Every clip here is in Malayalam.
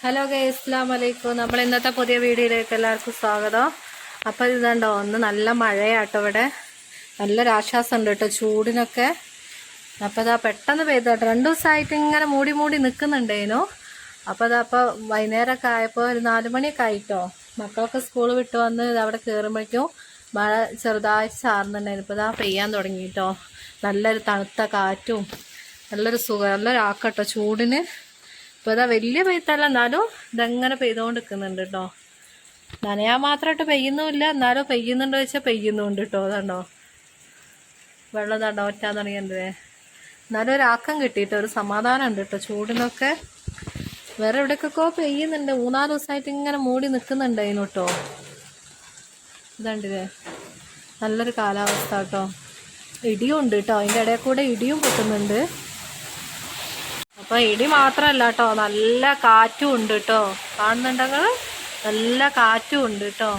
ഹലോ ഗൈ ഇസ്ലാം വലൈക്കും നമ്മൾ ഇന്നത്തെ പുതിയ വീഡിയോയിലേക്ക് എല്ലാവർക്കും സ്വാഗതം. അപ്പോൾ ഇതുണ്ടോ ഒന്ന് നല്ല മഴയാട്ടോ ഇവിടെ. നല്ലൊരു ആശ്വാസം ഉണ്ട് കേട്ടോ ചൂടിനൊക്കെ. അപ്പോൾ ഇതാ പെട്ടെന്ന് പെയ്തു കേട്ടോ രണ്ട് ദിവസമായിട്ട് ഇങ്ങനെ മൂടി മൂടി നിൽക്കുന്നുണ്ടേനു അപ്പോൾ ഇതാ അപ്പോൾ വൈകുന്നേരമൊക്കെ ആയപ്പോൾ ഒരു നാല് മണിയൊക്കെ ആയിട്ടോ. മക്കളൊക്കെ സ്കൂൾ വിട്ട് വന്ന് അവിടെ കയറുമ്പോഴേക്കും മഴ ചെറുതായിട്ട് ചാർന്നുണ്ടായിരുന്നു ഇപ്പോൾ ഇതാ പെയ്യാൻ തുടങ്ങിയിട്ടോ നല്ലൊരു തണുത്ത കാറ്റും നല്ലൊരു സുഖം നല്ലൊരാക്കട്ടോ ചൂടിന്. ഇപ്പോൾ അതാ വലിയ പെയ്ത്തല്ല. എന്നാലും ഇതങ്ങനെ പെയ്തുകൊണ്ട് നിൽക്കുന്നുണ്ട് കേട്ടോ നനയാൻ മാത്രമായിട്ട് പെയ്യുന്നുമില്ല. എന്നാലും പെയ്യുന്നുണ്ടോ വെച്ചാൽ പെയ്യുന്നുണ്ട് കേട്ടോ അതുണ്ടോ വെള്ളം തണ്ടോ ഒറ്റ തുടങ്ങിയതേ എന്നാലും ഒരാക്കം കിട്ടിയിട്ട് ഒരു സമാധാനം ഉണ്ട് കേട്ടോ ചൂടിനൊക്കെ വേറെ എവിടേക്കൊക്കെ പെയ്യുന്നുണ്ട്. മൂന്നാൽ ദിവസമായിട്ട് ഇങ്ങനെ മൂടി നിൽക്കുന്നുണ്ട് അതിന് കേട്ടോ ഇതണ്ടേ നല്ലൊരു കാലാവസ്ഥ കേട്ടോ ഇടിയും ഉണ്ട് കേട്ടോ അതിന്റെ ഇടയിൽ കൂടെ ഇടിയും പൊട്ടുന്നുണ്ട്. അപ്പൊ ഇടി മാത്രല്ല കേട്ടോ നല്ല കാറ്റും ഉണ്ട് കേട്ടോ കാണുന്നുണ്ടെങ്കിൽ നല്ല കാറ്റും ഉണ്ട് കേട്ടോ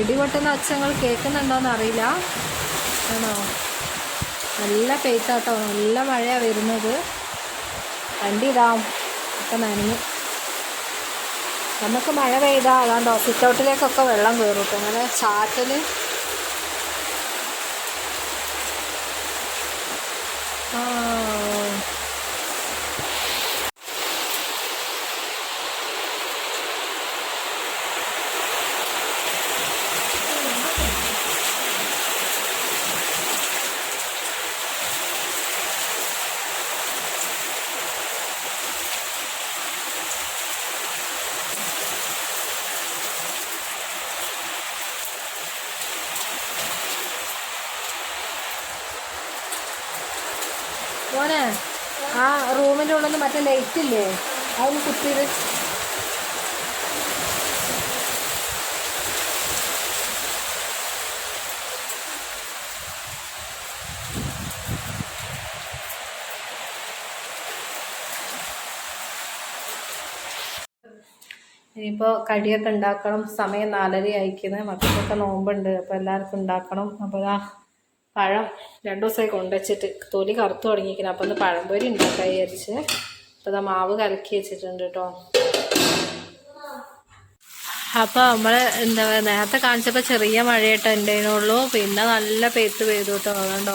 ഇടി പൊട്ടുന്ന അച്ഛങ്ങൾ കേൾക്കുന്നുണ്ടോന്ന് അറിയില്ല. ആണോ? നല്ല പെയ്ത്താട്ടോ നല്ല മഴയാ വരുന്നത്. വണ്ടി ഇതാം ഒക്കെ നനഞ്ഞു. നമുക്ക് മഴ പെയ്താൽ അതാണ്ടോ സിറ്റൗട്ടിലേക്കൊക്കെ വെള്ളം കയറും അങ്ങനെ ചാറ്റൽ ആ മോനെ ആ റൂമിന്റെ ഉള്ളിൽ മറ്റേ ലൈറ്റ് ഇല്ലേ? അതൊന്ന് കുത്തിയത് ഇനിയിപ്പോൾ കടിയൊക്കെ ഉണ്ടാക്കണം. സമയം നാലര അയക്കുന്നത് മക്കൾക്കൊക്കെ നോമ്പുണ്ട്. അപ്പോൾ എല്ലാവർക്കും ഉണ്ടാക്കണം. അപ്പോൾ ആ പഴം രണ്ടു ദിവസമായി കൊണ്ടുവച്ചിട്ട് തൊലി കറുത്ത് തുടങ്ങിയിരിക്കണം അപ്പോൾ ഒന്ന് പഴംപൊരി ഉണ്ടാക്കാൻ വിചാരിച്ച്. അപ്പോൾ ഇതാ മാവ് കലക്കി വെച്ചിട്ടുണ്ട് കേട്ടോ അപ്പോൾ നമ്മൾ എന്താ നേരത്തെ കാണിച്ചപ്പോൾ ചെറിയ മഴയായിട്ട് എന്റെ ഉള്ളൂ പിന്നെ നല്ല പെയ്ത്ത് പെയ്തു കേട്ടോ അതുകൊണ്ടോ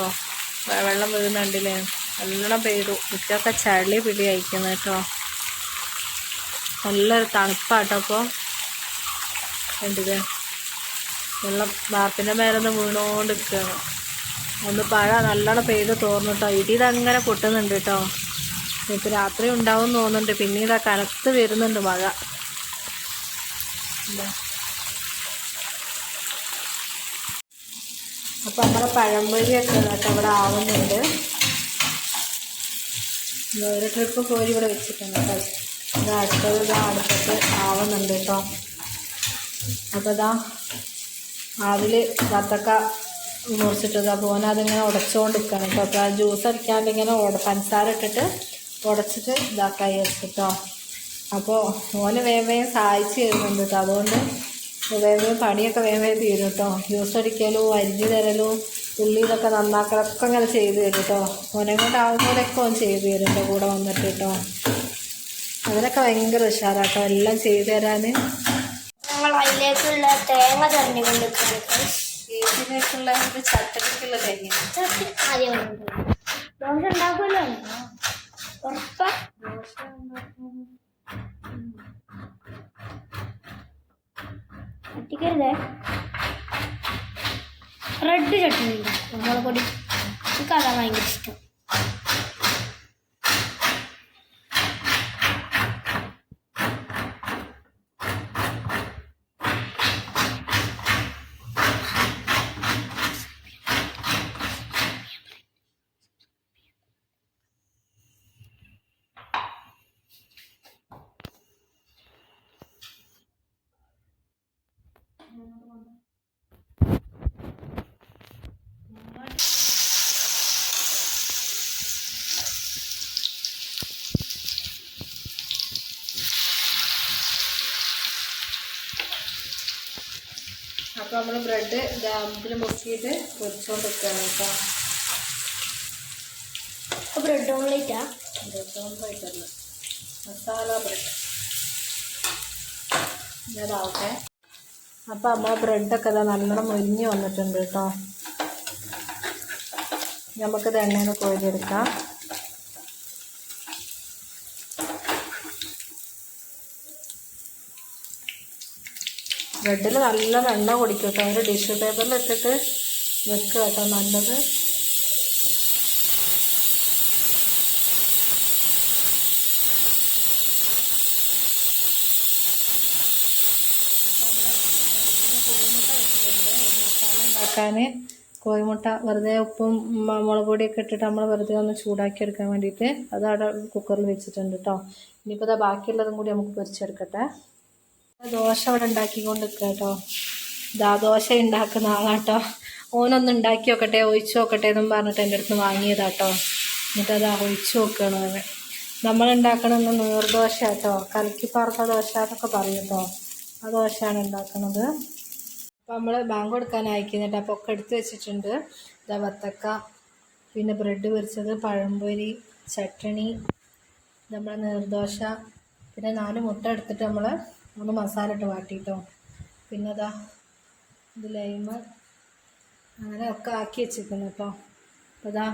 വെള്ളം വീഴുന്നുണ്ടല്ലേ? നല്ലോണം പെയ്തു. മുറ്റമൊക്കെ ചളി പിടി അയക്കുന്നു കേട്ടോ നല്ലൊരു തണുപ്പാട്ടോ അപ്പോൾ എന്തിന് വെള്ളം വാർപ്പിന്റെ മേലൊന്ന് വീണുകൊണ്ട് നിൽക്കുകയാണ് ഒന്ന് പഴ നല്ലോണം പെയ്ത് തോർന്നിട്ടോ ഇടി ഇതങ്ങനെ പൊട്ടുന്നുണ്ട് കേട്ടോ ഇപ്പം രാത്രി ഉണ്ടാവും തോന്നുന്നുണ്ട്. പിന്നെ ഇതാ കനത്ത് വരുന്നുണ്ട് മഴ. അപ്പം നമ്മുടെ പഴംപൊരിയൊക്കെ കേട്ടോ ഇവിടെ ആവുന്നുണ്ട്. ഒരു ട്രിപ്പ് കോരി ഇവിടെ വെച്ചിട്ടുണ്ട് കേട്ടോ ഇത് അടുത്തത് ഇതാ അടുപ്പത്ത് ആവുന്നുണ്ട് കേട്ടോ അപ്പോൾ ഇതാ അതിൽ വത്തക്ക മുറിച്ചിട്ടത്. അപ്പോൾ അതിങ്ങനെ ഉടച്ചുകൊണ്ട് നിൽക്കണം കേട്ടോ അപ്പോൾ ആ ജ്യൂസ് അടിക്കാണ്ട് ഇങ്ങനെ ഉട പഞ്ചസാര ഇട്ടിട്ട് ഉടച്ചിട്ട് ഇതാക്കാൻ വെച്ചിട്ടോ അപ്പോൾ ഓന് വേഗം സഹായിച്ച് തരുന്നുണ്ട് കേട്ടോ അതുകൊണ്ട് വേഗം പണിയൊക്കെ വേഗം തീരും കേട്ടോ ജ്യൂസ് അടിക്കലും അരിഞ്ഞു തരലും ഉള്ളി ഇതൊക്കെ നന്നാക്കലൊക്കെ ഇങ്ങനെ ചെയ്ത് തരും കേട്ടോ ഓനെ കൊണ്ട് ആവുന്നതൊക്കെ ഓൻ ചെയ്ത് തരും കേട്ടോ കൂടെ വന്നിട്ട് കേട്ടോ അതിനൊക്കെ ഭയങ്കര ഉഷാറാട്ടോ എല്ലാം ചെയ്തു തരാൻ ഞങ്ങൾ അതിലേക്കുള്ള തേങ്ങ തന്നെ ഏതിലേക്കുള്ള ഒരു ചട്ടടിക്കുള്ള തേങ്ങ റെഡ് ചട്ടണി നമ്മളെ പൊടി. എനിക്ക് അതാ ഭയങ്കര ഇഷ്ടം. നമ്മൾ ബ്രെഡ് ഗ്രാമത്തിൽ മുക്കിയിട്ട് പൊരിച്ചുകൊണ്ട് വെക്കുകയാണ് കേട്ടോ. അപ്പോൾ ബ്രെഡ് ഓംലേറ്റാ ബ്രെഡ് ഓംലേറ്റല്ല മസാല ബ്രെഡ്. ഇതാവട്ടെ അപ്പോൾ നമ്മൾ ബ്രെഡൊക്കെ ഇതാ നല്ലോണം മുരിഞ്ഞ് വന്നിട്ടുണ്ട് കേട്ടോ. നമുക്കിത് എണ്ണയിൽ കോരിയെടുക്കാം ബ്രെഡിൽ നല്ല എണ്ണ കുടിക്കും കേട്ടോ ഒരു ടിഷ്യൂ പേപ്പറിൽ ഇട്ടിട്ട് വെക്കുക കേട്ടോ നല്ലത്. കോഴിമുട്ട വെറുതെ ഉപ്പും മുളക് പൊടിയൊക്കെ ഇട്ടിട്ട് നമ്മൾ വെറുതെ ഒന്ന് ചൂടാക്കി എടുക്കാൻ വേണ്ടിയിട്ട് അത് അവിടെ കുക്കറിൽ വെച്ചിട്ടുണ്ട് കേട്ടോ ഇനിയിപ്പോൾ ബാക്കിയുള്ളതും കൂടി നമുക്ക് പൊരിച്ചെടുക്കട്ടെ. ദോശ അവിടെ ഉണ്ടാക്കിക്കൊണ്ട് നിൽക്കുക കേട്ടോ ഇതാ ദോശ ഉണ്ടാക്കുന്ന ആളാട്ടോ. ഓനൊന്ന് ഉണ്ടാക്കി നോക്കട്ടെ ഒഴിച്ചു നോക്കട്ടെ എന്നും പറഞ്ഞിട്ട് എന്റെ അടുത്ത് വാങ്ങിയതാട്ടോ. എന്നിട്ട് അത് ഒഴിച്ചു നോക്കുകയാണ് അവൻ. നമ്മൾ ഉണ്ടാക്കണമെന്ന് നീർദോശ കേട്ടോ കലക്കി പാർത്ത ദോശ എന്നൊക്കെ പറയും കേട്ടോ ആ ദോശയാണ് ഉണ്ടാക്കുന്നത് അപ്പോൾ നമ്മൾ ബാങ്ക് കൊടുക്കാൻ അയക്കുന്നുണ്ട്. അപ്പോൾ ഒക്കെ എടുത്ത് വെച്ചിട്ടുണ്ട്. ഇതാ വത്തക്ക പിന്നെ ബ്രെഡ് പൊരിച്ചത് പഴംപൊരി ചട്ടണി നമ്മളെ നീർദോശ പിന്നെ നാല് മുട്ട എടുത്തിട്ട് നമ്മൾ ഒന്ന് മസാല ഇട്ട് വാട്ടിയിട്ടോ പിന്നെ അതാ ഇത് ലൈമ് അങ്ങനെ ഒക്കെ ആക്കി വെച്ചിരിക്കുന്നു കേട്ടോ അപ്പോൾ അതാ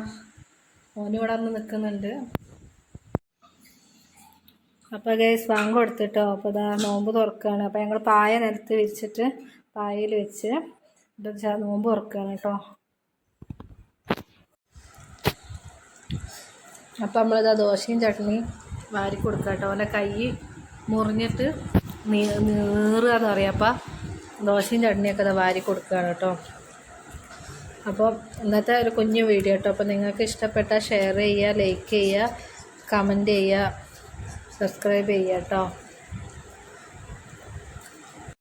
ഓനിവിടെ വന്ന് നിൽക്കുന്നുണ്ട് അപ്പോൾ ഗൈസ് സ്വാങ് കൊടുത്തിട്ടോ. അപ്പോൾ ഇതാ നോമ്പ് തുറക്കുകയാണ് അപ്പോൾ ഞങ്ങൾ പായ നിലത്ത് വിരിച്ചിട്ട് പായയിൽ വെച്ച് ഇത് ച- നോമ്പ് തുറക്കുകയാണ് കേട്ടോ അപ്പം നമ്മളിതാ ദോശയും ചട്നിയും വാരി കൊടുക്കാം കേട്ടോ അവന്റെ കൈ മുറിഞ്ഞിട്ട് നീറുക എന്ന് പറയാം അപ്പം ദോശയും ചട്നിയൊക്കെ അത് വാരി കൊടുക്കുകയാണ് കേട്ടോ. അപ്പോൾ ഇന്നത്തെ ഒരു കുഞ്ഞു വീഡിയോ കേട്ടോ. അപ്പോൾ നിങ്ങൾക്ക് ഇഷ്ടപ്പെട്ടാൽ ഷെയർ ചെയ്യുക ലൈക്ക് ചെയ്യുക കമന്റ് ചെയ്യുക സബ്സ്ക്രൈബ് ചെയ്യുക കേട്ടോ.